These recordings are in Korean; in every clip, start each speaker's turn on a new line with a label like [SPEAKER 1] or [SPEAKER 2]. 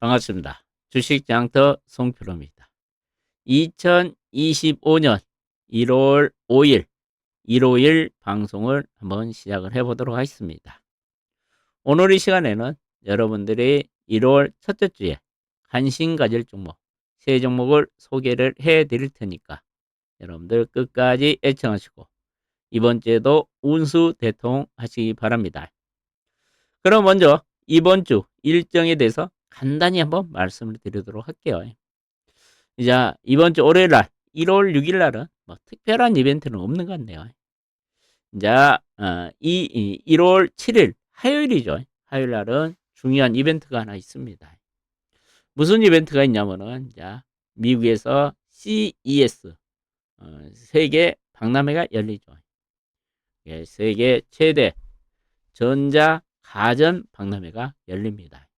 [SPEAKER 1] 반갑습니다. 주식장터 송표로입니다. 2025년 1월 5일, 일요일 방송을 한번 시작을 해보도록 하겠습니다. 오늘 이 시간에는 여러분들이 1월 첫째 주에 관심 가질 종목, 세 종목을 소개를 해 드릴 테니까 여러분들 끝까지 애청하시고 이번 주에도 운수 대통 하시기 바랍니다. 그럼 먼저 이번 주 일정에 대해서 간단히 한번 말씀을 드리도록 할게요. 이제 이번 주 월요일 날 1월 6일 날은 뭐 특별한 이벤트는 없는 것 같네요. 이제 어, 이, 이 1월 7일 화요일이죠. 화요일 날은 중요한 이벤트가 하나 있습니다. 무슨 이벤트가 있냐면은 이제 미국에서 CES 어, 세계 박람회가 열리죠. 예, 세계 최대 전자 가전 박람회가 열립니다.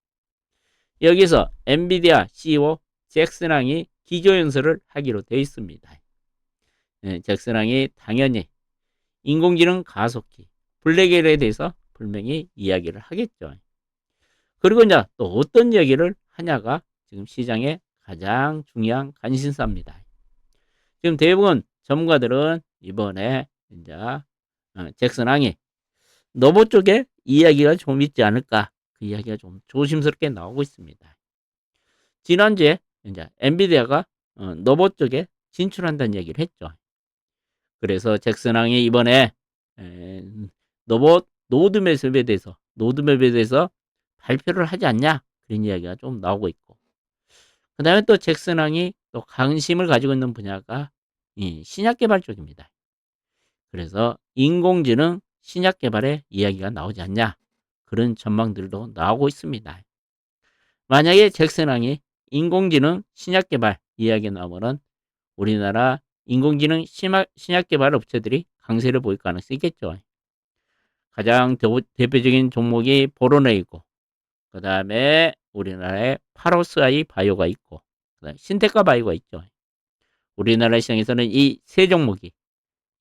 [SPEAKER 1] 여기서 엔비디아 CEO 잭슨왕이 기조 연설을 하기로 되어 있습니다. 네, 잭슨왕이 당연히 인공지능 가속기, 블랙홀에 대해서 분명히 이야기를 하겠죠. 그리고 이제 또 어떤 이야기를 하냐가 지금 시장의 가장 중요한 관심사입니다. 지금 대부분 전문가들은 이번에 이제 어, 잭슨왕이 노보 쪽에 이야기가 좀 있지 않을까 그 이야기가 좀 조심스럽게 나오고 있습니다. 지난주에 이제 엔비디아가 어, 노보 쪽에 진출한다는 얘기를 했죠. 그래서 잭슨왕이 이번에 에, 노보 노드 맵에 대해서 노드 맵에 대해서 발표를 하지 않냐 그런 이야기가 좀 나오고 있고 그 다음에 또 잭슨왕이 또 관심을 가지고 있는 분야가 이 신약 개발 쪽입니다. 그래서 인공지능 신약 개발의 이야기가 나오지 않냐 그런 전망들도 나오고 있습니다. 만약에 잭슨왕이 인공지능 신약 개발 이야기 나오면 우리나라 인공지능 신약 개발 업체들이 강세를 보일 가능성이 있겠죠. 가장 대표적인 종목이 보로네이고, 그 다음에 우리나라에 파로스아이 바이오가 있고, 그다음에 신테카 바이오가 있죠. 우리나라 시장에서는 이 세 종목이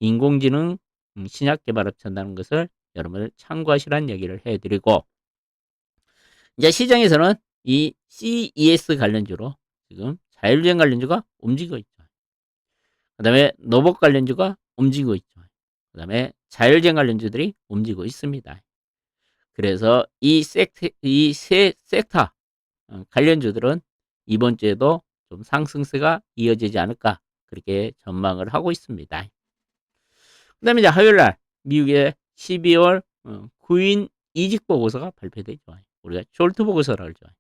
[SPEAKER 1] 인공지능 신약 개발 업체라는 것을 여러분들 참고하시라는 얘기를 해드리고 이제 시장에서는 이 CES 관련주로 지금 자율주행 관련주가 움직이고 있죠. 그 다음에 노봇 관련주가 움직이고 있죠. 그 다음에 자율주행 관련주들이 움직이고 있습니다. 그래서 이 섹터, 이 세 섹터 어, 관련주들은 이번 주에도 좀 상승세가 이어지지 않을까 그렇게 전망을 하고 있습니다. 그 다음에 이제 화요일 날 미국의 12월 9인 어, 이직 보고서가 발표되죠. 우리가 숄트 보고서라고 하죠.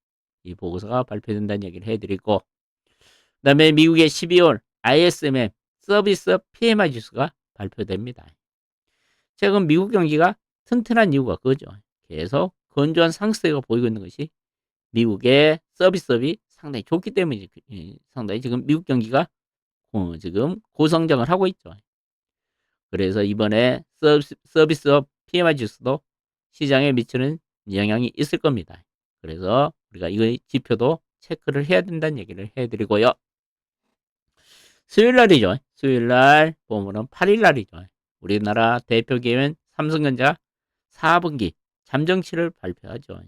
[SPEAKER 1] 이 보고서가 발표된다는 얘기를 해드리고 그 다음에 미국의 12월 ISM 서비스 PMI 지수가 발표됩니다. 최근 미국 경기가 튼튼한 이유가 그거죠. 계속 건조한 상승세가 보이고 있는 것이 미국의 서비스업이 상당히 좋기 때문에 상당히 지금 미국 경기가 어, 지금 고성장을 하고 있죠. 그래서 이번에 서비스업 PMI 지수도 시장에 미치는 영향이 있을 겁니다. 그래서 우리가 이 지표도 체크를 해야 된다는 얘기를 해드리고요. 수요일 날이죠. 수요일 날 보면은 8일 날이죠. 우리나라 대표 기업인 삼성전자 4분기 잠정치를 발표하죠.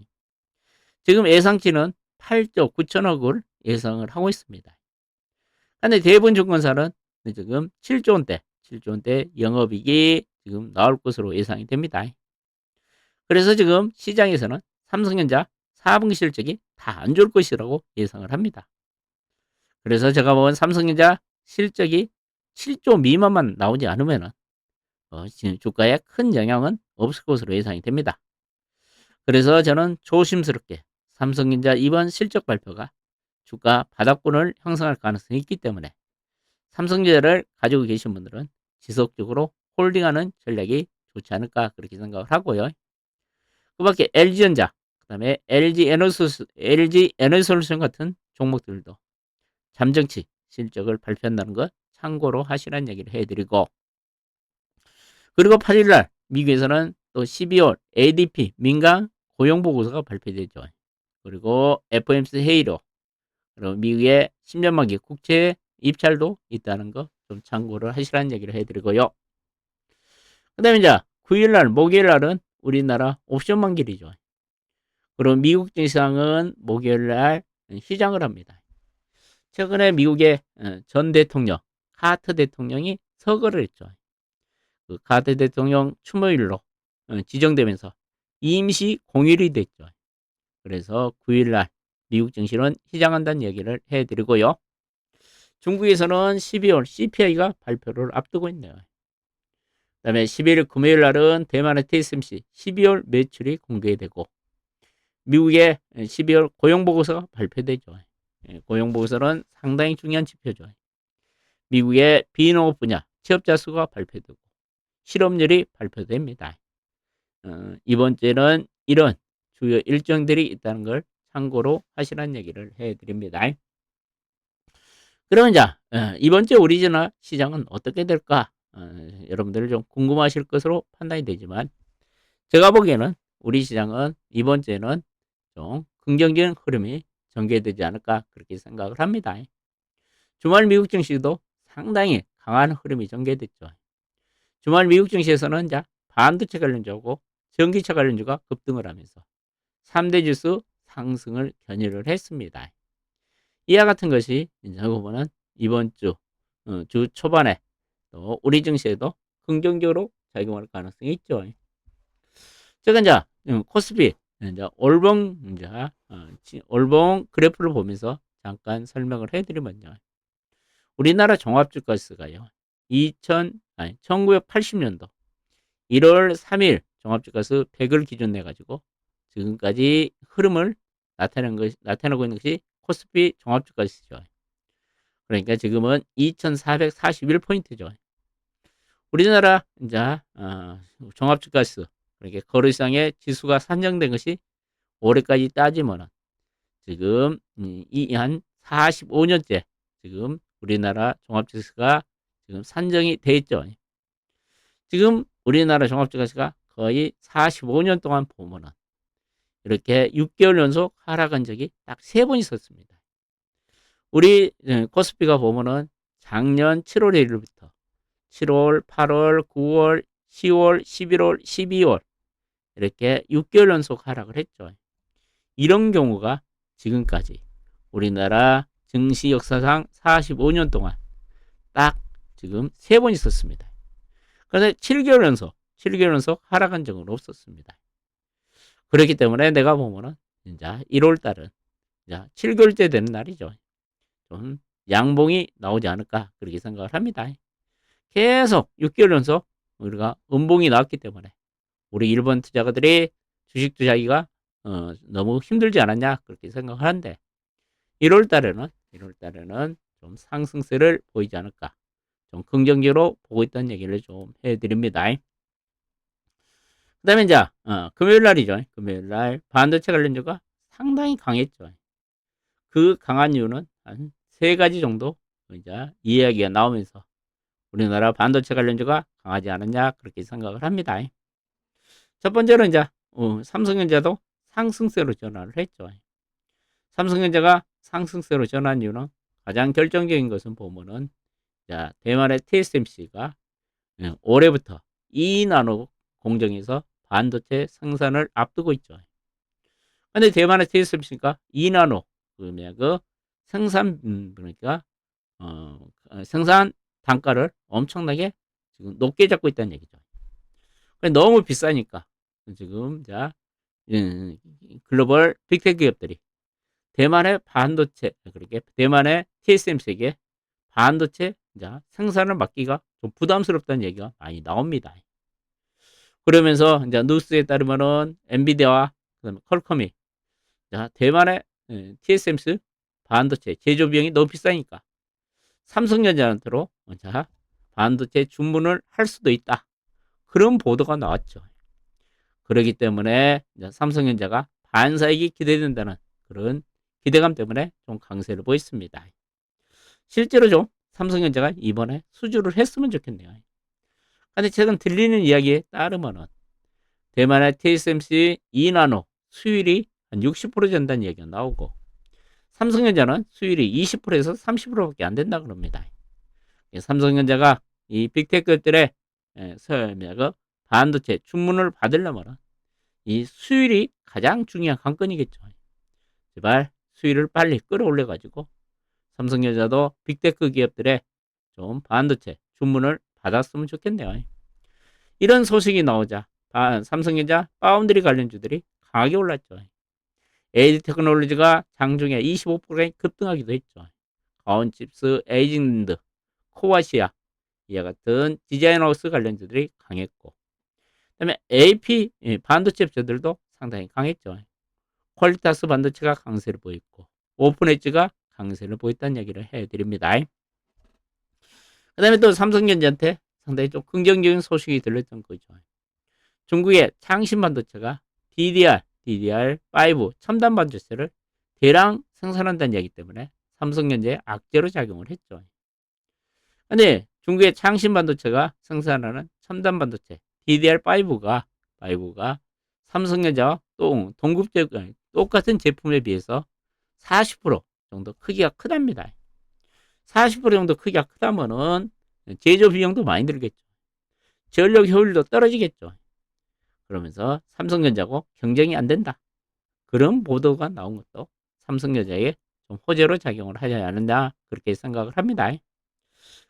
[SPEAKER 1] 지금 예상치는 8조 9천억을 예상을 하고 있습니다. 근데 대부분 증권사는 지금 7조 원대 7조 원대 영업이익이 지금 나올 것으로 예상이 됩니다. 그래서 지금 시장에서는 삼성전자 4분기 실적이 다 안 좋을 것이라고 예상을 합니다. 그래서 제가 본 삼성전자 실적이 7조 미만만 나오지 않으면 어, 주가에 큰 영향은 없을 것으로 예상이 됩니다. 그래서 저는 조심스럽게 삼성전자 이번 실적 발표가 주가 바닥권을 형성할 가능성이 있기 때문에 삼성전자를 가지고 계신 분들은 지속적으로 홀딩하는 전략이 좋지 않을까 그렇게 생각을 하고요. 그 밖에 LG전자, 그 다음에 LG 에너솔루션, LG 에너솔루션 같은 종목들도 잠정치 실적을 발표한다는 것 참고로 하시라는 얘기를 해드리고 그리고 8일날 미국에서는 또 12월 ADP 민간 고용보고서가 발표되죠. 그리고 FOMC 회의로 그리고 미국의 10년 만기 국채 입찰도 있다는 거 좀 참고를 하시라는 얘기를 해드리고요. 그 다음에 이제 9일날, 목요일날은 우리나라 옵션 만기이죠. 그리고 미국 증시장은 목요일날 시장을 합니다. 최근에 미국의 어, 전 대통령 카트 대통령이 서거를 했죠. 그 카트 대통령 추모일로 어, 지정되면서 임시 공휴일이 됐죠. 그래서 9일날 미국 증시는 시장한다는 얘기를 해드리고요. 중국에서는 12월 CPI가 발표를 앞두고 있네요. 그 다음에 11일 금요일 날은 대만의 TSMC 12월 매출이 공개되고 미국의 12월 고용보고서가 발표되죠. 예, 고용보고서는 상당히 중요한 지표죠. 미국의 비농업 분야 취업자 수가 발표되고 실업률이 발표됩니다. 어, 이번 주에는 이런 주요 일정들이 있다는 걸 참고로 하시라는 얘기를 해드립니다. 그러면 자 어, 이번 주 오리지널 시장은 어떻게 될까? 어, 여러분들 좀 궁금하실 것으로 판단이 되지만 제가 보기에는 우리 시장은 이번 주에는 좀 긍정적인 흐름이 전개되지 않을까 그렇게 생각을 합니다. 주말 미국 증시도 상당히 강한 흐름이 전개됐죠. 주말 미국 증시에서는 자 반도체 관련주하고 전기차 관련주가 급등을 하면서 3대 지수 상승을 견인을 했습니다. 이와 같은 것이 이제 보면은 이번 주, 어, 주 초반에 또 우리 증시에도 긍정적으로 작용할 가능성이 있죠. 제가 이제 음, 코스피 이제 올봉 이제 어, 올봉 그래프를 보면서 잠깐 설명을 해드리면요. 우리나라 종합주가지수가요. 2000 아니 1980년도 1월 3일 종합주가수 100을 기준 내 가지고 지금까지 흐름을 나타내는 것 나타내고 있는 것이 코스피 종합주가지수죠. 그러니까 지금은 2,441포인트죠. 우리나라 이제 어, 종합주가지수 그러니까 거래시장의 지수가 산정된 것이 올해까지 따지면 지금 이 한 45년째 지금 우리나라 종합지수가 지금 산정이 돼 있죠. 지금 우리나라 종합지수가 거의 45년 동안 보면은 이렇게 6개월 연속 하락한 적이 딱 세 번 있었습니다. 우리 예, 코스피가 보면은 작년 7월 1일부터 7월, 8월, 9월, 10월, 11월, 12월 이렇게 6개월 연속 하락을 했죠. 이런 경우가 지금까지 우리나라 증시 역사상 45년 동안 딱 지금 세 번 있었습니다. 그런데 7개월 연속, 7개월 연속 하락한 적은 없었습니다. 그렇기 때문에 내가 보면은 이제 1월 달은 이제 7개월째 되는 날이죠. 좀 양봉이 나오지 않을까 그렇게 생각을 합니다. 계속 6개월 연속 우리가 음봉이 나왔기 때문에 우리 일본 투자가들이 주식 투자하기가 어, 너무 힘들지 않았냐 그렇게 생각하는데 1월 달에는 1월 달에는 좀 상승세를 보이지 않을까 좀 긍정적으로 보고 있다는 얘기를 좀 해드립니다. 그 다음에 이제 어, 금요일 날이죠. 금요일 날 반도체 관련주가 상당히 강했죠. 그 강한 이유는 한 세 가지 정도 이제 이야기가 나오면서 우리나라 반도체 관련주가 강하지 않았냐 그렇게 생각을 합니다. 첫 번째로 이제 어, 삼성전자도 상승세로 전환을 했죠. 삼성전자가 상승세로 전환 이유는 가장 결정적인 것은 보면은 자, 대만의 TSMC가 예, 올해부터 2나노 공정에서 반도체 생산을 앞두고 있죠. 근데 대만의 TSMC가 2나노 그러면 그 생산 음, 그러니까 어, 생산 단가를 엄청나게 지금 높게 잡고 있다는 얘기죠. 너무 비싸니까 지금 자 예, 글로벌 빅테크 기업들이 대만의 반도체 그렇게 대만의 TSMC에게 반도체 자 생산을 맡기가 좀 부담스럽다는 얘기가 많이 나옵니다. 그러면서 이제 뉴스에 따르면은 엔비디아와 그다음에 퀄컴이 자 대만의 예, TSMC 반도체 제조 비용이 너무 비싸니까 삼성전자한테로 자 반도체 주문을 할 수도 있다. 그런 보도가 나왔죠. 그러기 때문에 삼성전자가 반사익이 기대된다는 그런 기대감 때문에 좀 강세를 보였습니다. 실제로 좀 삼성전자가 이번에 수주를 했으면 좋겠네요. 근데 최근 들리는 이야기에 따르면은 대만의 TSMC 2나노 수율이 한 60% 된다는 얘기가 나오고 삼성전자는 수율이 20%에서 30%밖에 안 된다 그럽니다. 삼성전자가 이 빅테크들의 설명그 반도체 주문을 받으려면 이 수율이 가장 중요한 관건이겠죠. 제발 수위를 빨리 끌어올려 가지고 삼성전자도 빅테크 기업들의 좀 반도체 주문을 받았으면 좋겠네요. 이런 소식이 나오자 삼성전자 파운드리 관련주들이 강하게 올랐죠. AD 테크놀로지가 장중에 25%가 급등하기도 했죠. 가온칩스, 에이징랜드, 코아시아 이와 같은 디자인하우스 관련주들이 강했고 그다음에 AP 반도체 업체들도 상당히 강했죠. 퀄리타스 반도체가 강세를 보였고 오픈엣지가 강세를 보였다는 얘기를 해드립니다. 그 다음에 또 삼성전자한테 상당히 좀 긍정적인 소식이 들렸던 거죠. 중국의 창신 반도체가 DDR, DDR5 첨단 반도체를 대량 생산한다는 얘기 때문에 삼성전자에 악재로 작용을 했죠. 근데 중국의 창신 반도체가 생산하는 첨단 반도체 DDR5가 5가 삼성전자와 또 동급제 똑같은 제품에 비해서 40% 정도 크기가 크답니다. 40% 정도 크기가 크다면은 제조 비용도 많이 들겠죠. 전력 효율도 떨어지겠죠. 그러면서 삼성전자고 경쟁이 안 된다. 그런 보도가 나온 것도 삼성전자에 좀 호재로 작용을 하지 않느냐 그렇게 생각을 합니다.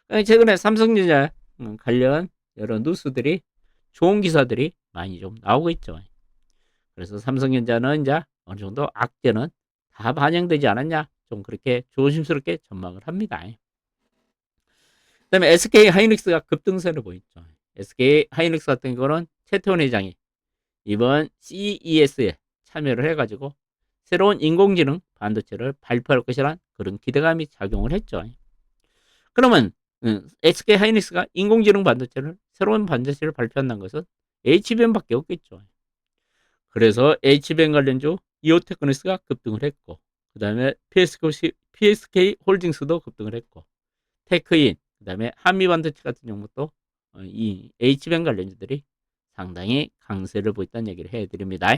[SPEAKER 1] 최근에 삼성전자 음, 관련 여러 뉴스들이 좋은 기사들이 많이 좀 나오고 있죠. 그래서 삼성전자는 이제 어느 정도 악재는 다 반영되지 않았냐 좀 그렇게 조심스럽게 전망을 합니다. 그 다음에 SK 하이닉스가 급등세를 보였죠. SK 하이닉스 같은 경우는 최태원 회장이 이번 CES에 참여를 해가지고 새로운 인공지능 반도체를 발표할 것이란 그런 기대감이 작용을 했죠. 그러면 SK 하이닉스가 인공지능 반도체를 새로운 반도체를 발표한다는 것은 HBM밖에 없겠죠. 그래서 HBM 관련주 이오테크니스가 급등을 했고 그 다음에 PSK, 홀딩스도 급등을 했고 테크인 그 다음에 한미반도체 같은 경우도 어, 이 HBM 관련주들이 상당히 강세를 보였다는 얘기를 해드립니다.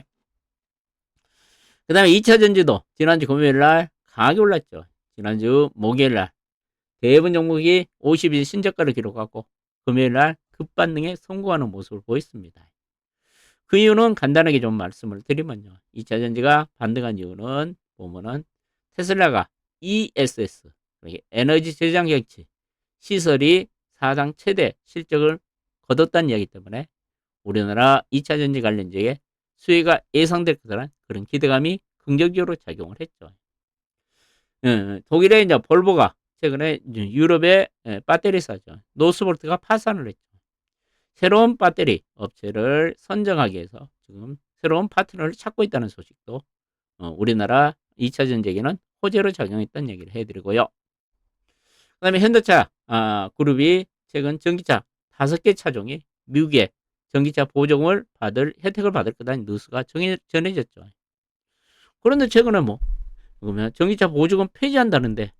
[SPEAKER 1] 그 다음에 2차 전지도 지난주 금요일 날 강하게 올랐죠. 지난주 목요일 날 대부분 종목이 50일 신저가를 기록하고 금요일 날 급반등에 성공하는 모습을 보였습니다. 그 이유는 간단하게 좀 말씀을 드리면요. 2차 전지가 반등한 이유는 보면은 테슬라가 ESS 에너지 저장 장치 시설이 사상 최대 실적을 거뒀다는 이야기 때문에 우리나라 2차 전지 관련주에 수혜가 예상될 거라는 그런 기대감이 긍정적으로 작용을 했죠. 예, 독일의 이제 볼보가 최근에 유럽의 예, 배터리 사죠. 노스볼트가 파산을 했죠. 새로운 배터리 업체를 선정하기 위해서 지금 새로운 파트너를 찾고 있다는 소식도 어, 우리나라 2차 전쟁에는 호재로 작용했다는 얘기를 해드리고요. 그 다음에 현대차 아, 그룹이 최근 전기차 다섯 개 차종이 미국의 전기차 보조금을 받을 혜택을 받을 거다는 뉴스가 정해, 전해졌죠. 그런데 최근에 뭐 그러면 전기차 보조금 폐지한다는데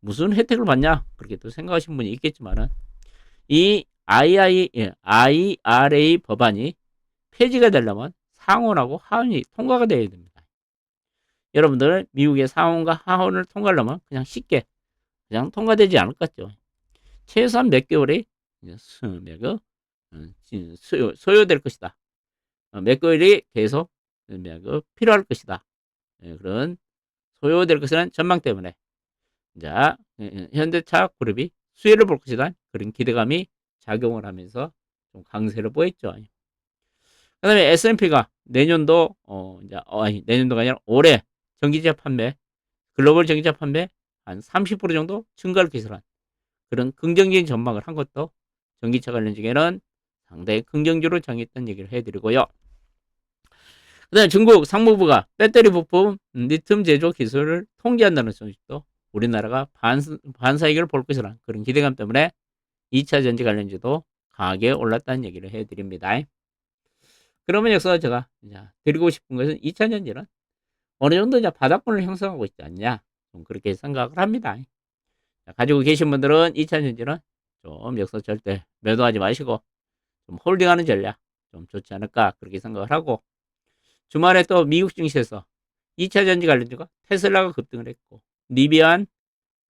[SPEAKER 1] 무슨 혜택을 받냐 그렇게 또 생각하시는 분이 있겠지만은 이 II, 예, IRA 법안이 폐지가 되려면 상원하고 하원이 통과가 되어야 됩니다. 여러분들 미국의 상원과 하원을 통과하려면 그냥 쉽게 그냥 통과되지 않을 것 같죠. 최소한 몇 개월이 몇 소요, 소요될 것이다. 어, 몇 개월이 계속 필요할 것이다. 예, 그런 소요될 것이라는 전망 때문에 자 예, 예, 현대차 그룹이 수혜를 볼 것이다. 그런 기대감이 작용을 하면서 좀 강세를 보였죠. 그 다음에 S&P가 내년도, 어, 이제, 어, 아니, 내년도가 아니라 올해 전기차 판매, 글로벌 전기차 판매 한 30% 정도 증가를 기술한 그런 긍정적인 전망을 한 것도 전기차 관련 중에는 상당히 긍정적으로 정했던 얘기를 해드리고요. 그 다음에 중국 상무부가 배터리 부품 리튬 제조 기술을 통제한다는 소식도 우리나라가 반, 반사이익을 볼 것이라는 그런 기대감 때문에 2차 전지 관련주도 강하게 올랐다는 얘기를 해드립니다. 그러면 여기서 제가 드리고 싶은 것은 2차 전지는 어느 정도 이제 바닥권을 형성하고 있지 않냐. 좀 그렇게 생각을 합니다. 가지고 계신 분들은 2차 전지는 좀 여기서 절대 매도하지 마시고 좀 홀딩하는 전략 좀 좋지 않을까 그렇게 생각을 하고 주말에 또 미국 증시에서 2차 전지 관련주가 테슬라가 급등을 했고 니비안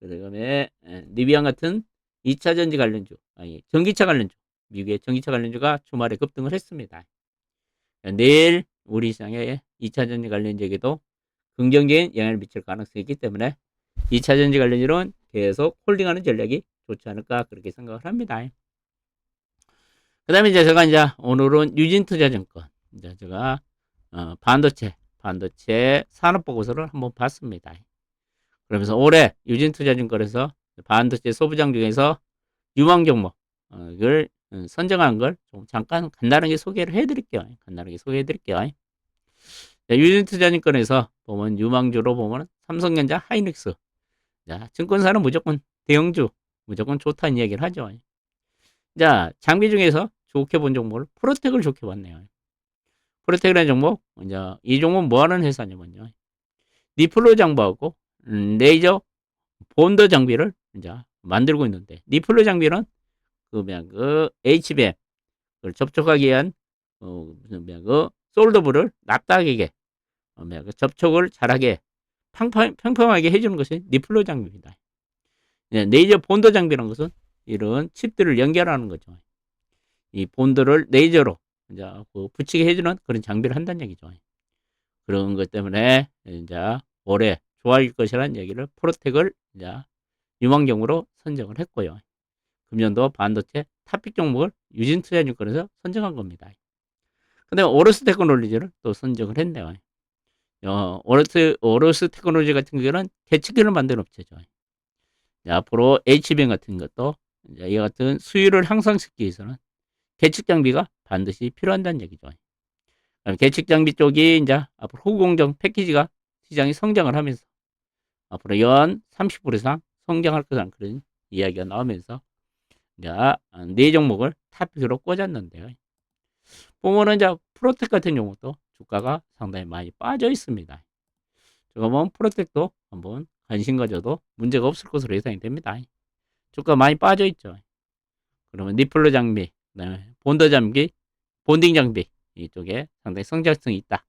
[SPEAKER 1] 그다음에 니비안 같은 2차 전지 관련주, 아니 전기차 관련주, 미국의 전기차 관련주가 주말에 급등을 했습니다. 내일 우리 시장의 2차 전지 관련주에게도 긍정적인 영향을 미칠 가능성이 있기 때문에 2차 전지 관련주는 계속 홀딩하는 전략이 좋지 않을까 그렇게 생각을 합니다. 그 다음에 이제 제가 이제 오늘은 유진투자증권 이제 제가 어, 반도체 반도체 산업보고서를 한번 봤습니다. 그러면서 올해 유진투자증권에서 반도체 소부장 중에서 유망 종목을 어, 선정한 걸 좀 잠깐 간단하게 소개를 해드릴게요. 간단하게 소개해드릴게요. 유진 투자증권에서 보면 유망주로 보면 삼성전자, 하이닉스. 자, 증권사는 무조건 대형주, 무조건 좋다는 이야기를 하죠. 자, 장비 중에서 좋게 본 종목을 프로텍을 좋게 봤네요. 프로텍이라는 종목, 이제 이 종목 뭐 하는 회사냐면요. 니플로 장비하고 음, 레이저 본더 장비를 이제 만들고 있는데 니플로 장비는 그 그냥 그 HBM 을 접촉하기 위한 어그 솔더블을 납작하게 그 접촉을 잘하게 팡팡 평평하게 해주는 것이 니플로 장비입니다. 네, 레이저 본더 장비라는 것은 이런 칩들을 연결하는 거죠. 이 본드를 레이저로 이제 그 붙이게 해주는 그런 장비를 한다는 얘기죠. 그런 것 때문에 이제 올해 좋아질 것이라는 얘기를 프로텍을 이제 유망경으로 선정을 했고요. 금년도 반도체 탑픽 종목을 유진 투자증권에서 선정한 겁니다. 근데 오로스 테크놀로지를 또 선정을 했네요. 어, 오로스, 오로스 테크놀로지 같은 경우는 계측기를 만드는 업체죠. 앞으로 HBM 같은 것도 이제 이 같은 수율을 향상시키기 위해서는 계측 장비가 반드시 필요한다는 얘기죠. 계측 장비 쪽이 이제 앞으로 호공정 패키지가 시장이 성장을 하면서 앞으로 연 30% 이상 성장할 거라는 그런 이야기가 나오면서 이제 네 종목을 탑픽으로 꽂았는데요. 보면은 이제 프로텍 같은 종목도 주가가 상당히 많이 빠져 있습니다. 보면 프로텍도 한번 관심 가져도 문제가 없을 것으로 예상이 됩니다. 주가 많이 빠져 있죠. 그러면 니플로 장비, 본더 장비, 본딩 장비 이쪽에 상당히 성장성이 있다.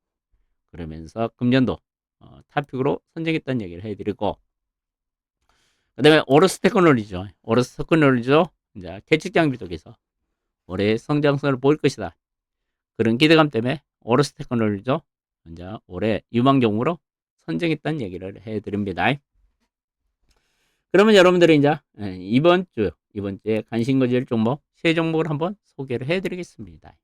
[SPEAKER 1] 그러면서 금년도 어, 탑픽으로 선정했다는 얘기를 해드리고 그 다음에 오로스 테크놀리죠. 오로스 테크놀리죠. 이제 캐측 장비 쪽에서 올해 성장성을 보일 것이다. 그런 기대감 때문에 오로스 테크놀리죠. 이제 올해 유망종으로 선정했다는 얘기를 해드립니다. 그러면 여러분들이 이제 예, 이번 주 이번 주에 관심 가질 종목 세 종목을 한번 소개를 해드리겠습니다.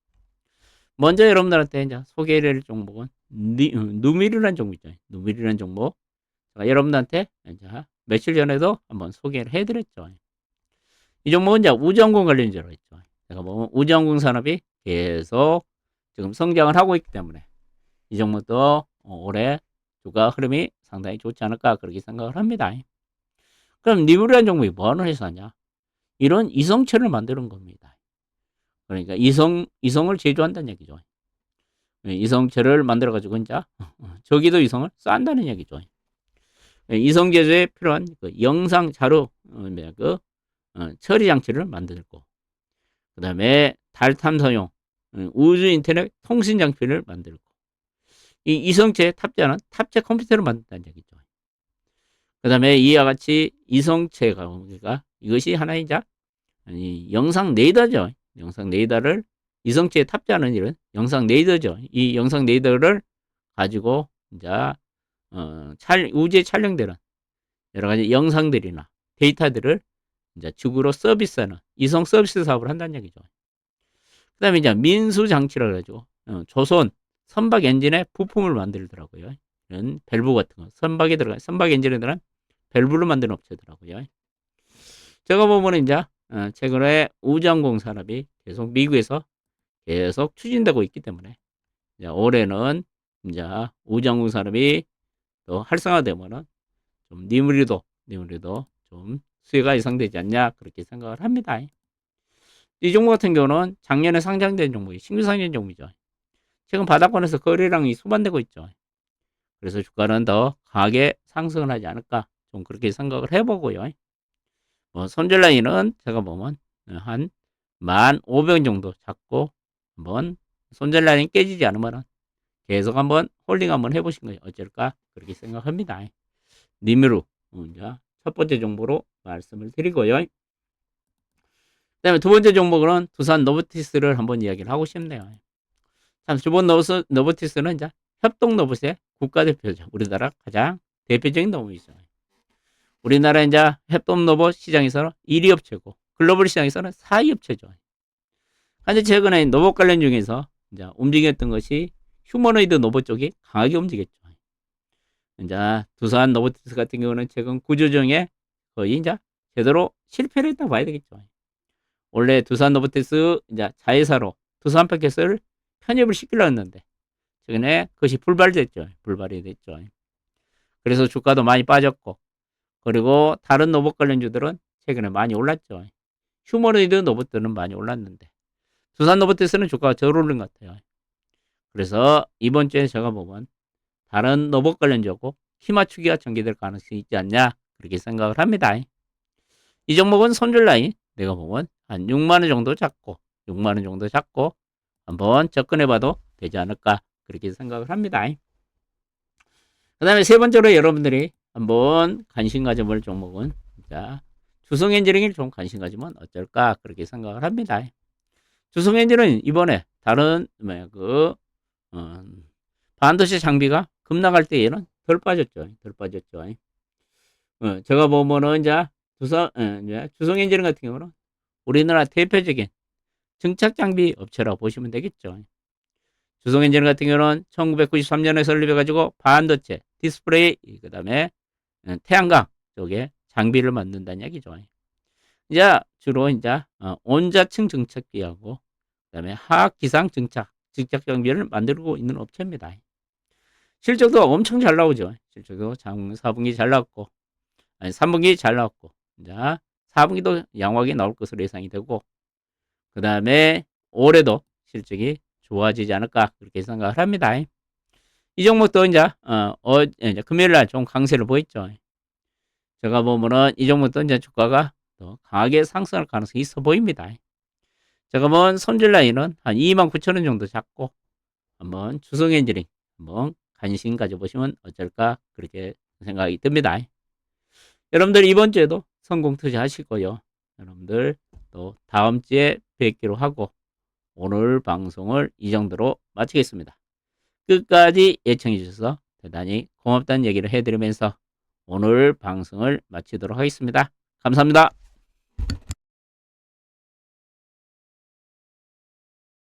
[SPEAKER 1] 먼저 여러분들한테 이제 소개할 종목은 니, 어, 누밀이라는 종목이죠. 누밀이라는 종목. 제가 여러분들한테 이제 며칠 전에도 한번 소개를 해드렸죠. 이 종목은 이제 우주항공 관련주로 있죠. 제가 보면 우주항공 산업이 계속 지금 성장을 하고 있기 때문에 이 종목도 올해 주가 흐름이 상당히 좋지 않을까 그렇게 생각을 합니다. 그럼 니브리안 종목이 뭐 하는 회사냐? 이런 이성체를 만드는 겁니다. 그러니까 이성, 이성을 제조한다는 얘기죠. 예, 이성체를 만들어 가지고, 이제, 저기도 이성을 싼다는 얘기죠. 예, 이성 제조에 필요한 그 영상 자료, 어, 그, 어, 처리 장치를 만들고, 그 다음에 달 탐사용, 어, 우주 인터넷 통신 장치를 만들고, 이 이성체에 탑재하는 탑재 컴퓨터를 만든다는 얘기죠. 그 다음에 이와 같이 이성체가, 그러니까 이것이 하나의 이제, 아니, 영상 레이더죠. 영상 레이더를 이성체에 탑재하는 일은 영상 레이더죠. 이 영상 레이더를 가지고 이제 어, 촬, 우주에 촬영되는 여러 가지 영상들이나 데이터들을 이제 지구로 서비스하는 이성 서비스 사업을 한다는 얘기죠. 그 다음에 이제 민수 장치라 가지고 어, 조선 선박 엔진의 부품을 만들더라고요. 이런 밸브 같은 거 선박에 들어간 선박 엔진에 들어간 밸브를 만드는 업체더라고요. 제가 보면 이제 어, 최근에 우주항공 산업이 계속 미국에서 계속 추진되고 있기 때문에 이제 올해는 이제 우주항공 산업이 더 활성화되면은 좀 니무리도 니무리도 좀 수혜가 예상되지 않냐 그렇게 생각을 합니다. 이 종목 같은 경우는 작년에 상장된 종목이 신규 상장 종목이죠. 최근 바닥권에서 거래량이 수반되고 있죠. 그래서 주가는 더 강하게 상승을 하지 않을까 좀 그렇게 생각을 해보고요. 뭐 손절 라인은 제가 보면 한 1,500원 정도 잡고 한번 손절 라인 깨지지 않으면 계속 한번 홀딩 한번 해보신 거예요. 어쩔까 그렇게 생각합니다. 님으로 이제 첫 번째 정보로 말씀을 드리고요. 그 다음에 두 번째 종목은 두산 노버티스를 한번 이야기를 하고 싶네요. 참, 두번 노버티스는 이제 협동 로봇의 국가대표죠. 우리나라 가장 대표적인 로봇이죠. 우리나라 이제 협동 로봇 시장에서는 1위 업체고 글로벌 시장에서는 4위 업체죠. 근데 최근에 로봇 관련 중에서 이제 움직였던 것이 휴머노이드 로봇 쪽이 강하게 움직였죠. 이제 두산 로보티스 같은 경우는 최근 구조정에 거의 이제 제대로 실패를 했다고 봐야 되겠죠. 원래 두산 로보티스 이제 자회사로 두산 패켓을 편입을 시키려 했는데 최근에 그것이 불발됐죠. 불발이 됐죠. 그래서 주가도 많이 빠졌고 그리고 다른 로봇 관련주들은 최근에 많이 올랐죠. 휴머노이드 로봇들은 많이 올랐는데 두산 로보티스는 주가가 덜 오른 것 같아요. 그래서 이번 주에 제가 보면 다른 로봇 관련주고 키 맞추기가 전개될 가능성이 있지 않냐 그렇게 생각을 합니다. 이 종목은 손절 라인 내가 보면 한 6만 원 정도 잡고 6만 원 정도 잡고 한번 접근해 봐도 되지 않을까 그렇게 생각을 합니다. 그 다음에 세 번째로 여러분들이 한번 관심 가져볼 종목은 자 주성 엔지닝을 좀 관심 가지면 어쩔까 그렇게 생각을 합니다. 주성 엔진은 이번에 다른 뭐야 그 어, 반도체 장비가 급락할 때에는 덜 빠졌죠. 덜 빠졌죠. 어, 제가 보면은 이제 주성 어, 같은 경우는 우리나라 대표적인 증착 장비 업체라고 보시면 되겠죠. 주성 엔진 같은 경우는 1993년에 설립해 가지고 반도체, 디스플레이, 그다음에 어, 태양광 쪽에 장비를 만든다는 얘기죠. 이제 주로 이제 어, 온자층 증착기하고 그다음에 하악 기상 증착 직접 장비를 만들고 있는 업체입니다. 실적도 엄청 잘 나오죠. 실적도 장 4분기 잘 나왔고 아니 3분기 잘 나왔고 이제 4분기도 양호하게 나올 것으로 예상이 되고 그 다음에 올해도 실적이 좋아지지 않을까 그렇게 생각을 합니다. 이 종목도 이제 어, 어 이제 금요일 날 좀 강세를 보였죠. 제가 보면은 이 종목도 이제 주가가 더 강하게 상승할 가능성이 있어 보입니다. 제가 본 손질 라인은 한 2만 9천 원 정도 잡고 한번 주성 엔지닝 한번 관심 가져보시면 어쩔까 그렇게 생각이 듭니다. 여러분들 이번 주에도 성공 투자하실 거요. 여러분들 또 다음 주에 뵙기로 하고 오늘 방송을 이 정도로 마치겠습니다. 끝까지 예청해 주셔서 대단히 고맙다는 얘기를 해드리면서 오늘 방송을 마치도록 하겠습니다. 감사합니다.